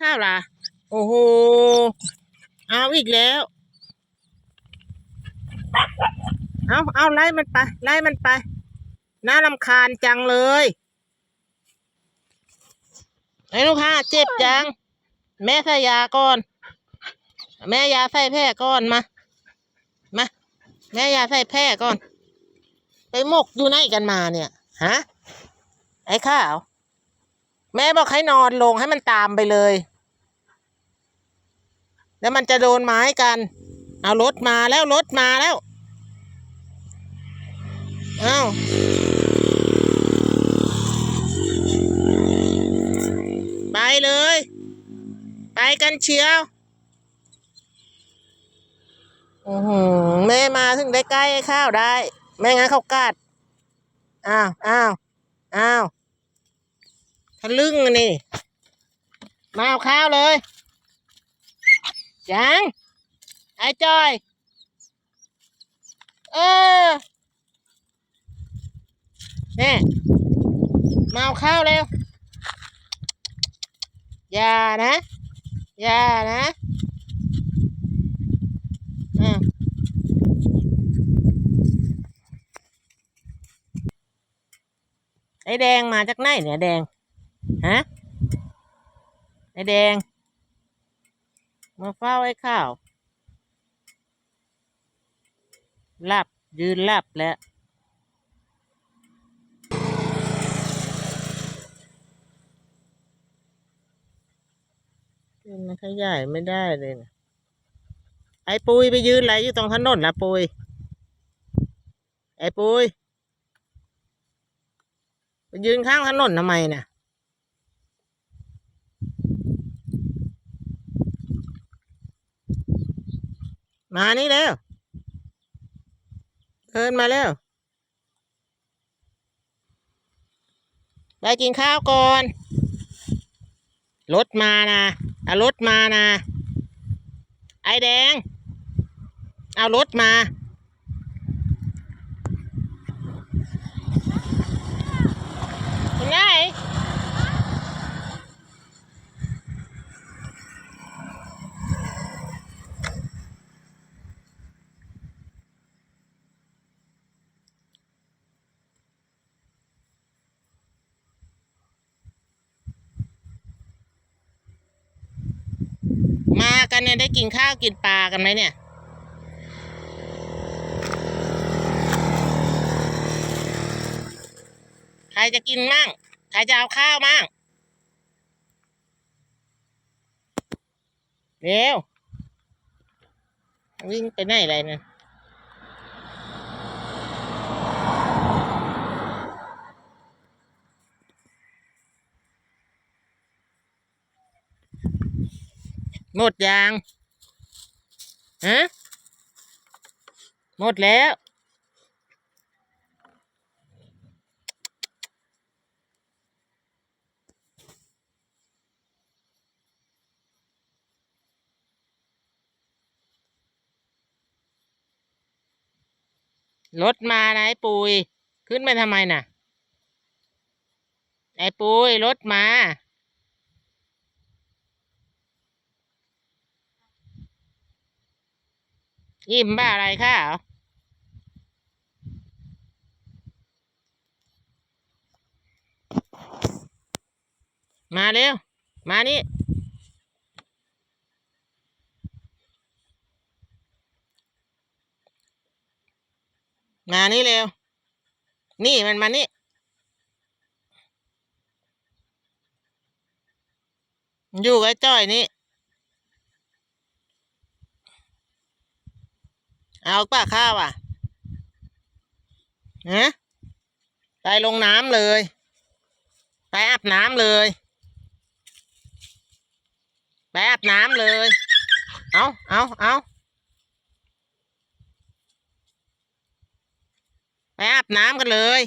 ข้าวล่ะ โอ้โห เอาอีกแล้ว เอาเอาไล่มันไป ไล่มันไป น่ารำคาญจังเลยไอ้ลูกค้าเจ็บจัง แม่ใส่ยาก่อน แม่ยาใส่แพร่ก่อนมา มา แม่ยาใส่แพร่ก่อน ไปหมกอยู่ไหนกันมาเนี่ย ฮะ ไอ้ข้าว แม่บอกให้นอนลงให้มันตามไปเลย แล้วมันจะโดนไม้กัน เอารถมาแล้วรถมาแล้ว เอาไปเลย ไปกันเชียวอ้โหแม่มาถึงได้ใกล้ข้าวได้ ไม่งั้นเขากัด อ้าวอ้าวอ้าวทะลึ่งนี่ มาเอาข้าวเลย ยังไอ้จอย เออเนี่ยมาเอาข้าวเร็ว อย่านะ อย่านะอะไอ้แดงมาจากไหนเนี่ยแดง ฮะ ไอ้แดง มาเฝ้าไอ้ข้าวหลับยืนหลับแล้วมันขยายไม่ได้เลยนะไอ้ปุยไปยืนอะไรอยู่ตรงถนนนะปุยไอ้ปุยไปยืนข้างถนนทำไมน่ะ มานี่แล้วเดินมาแล้ว ไปกินข้าวก่อน รถมานะเอารถมานะ ไอแดง เอารถมาเป็นไงมา กันเนี่ยได้กินข้าวกินปลากันไหมเนี่ย ใครจะกินมั่ง ใครจะเอาข้าวมั่งเร็ววิ่งไปไหนอะไรเนี่ย หมดยางฮะหมดแล้ว รถมานะไอ้ปุย ขึ้นไปทำไมน่ะ ไอ้ปุย รถมา อิ่มบ้าอะไรข้ามาเร็ว มานี่ มานี่เร็ว นี่มันมานี่ อยู่กับจ้อยนี่ เอาป้าข้าวอะฮะไปลงน้ำเลย ไปอาบน้ำเลย ไปอาบน้ำเลย เอาเอาเอาไปอาบน้ำกันเลย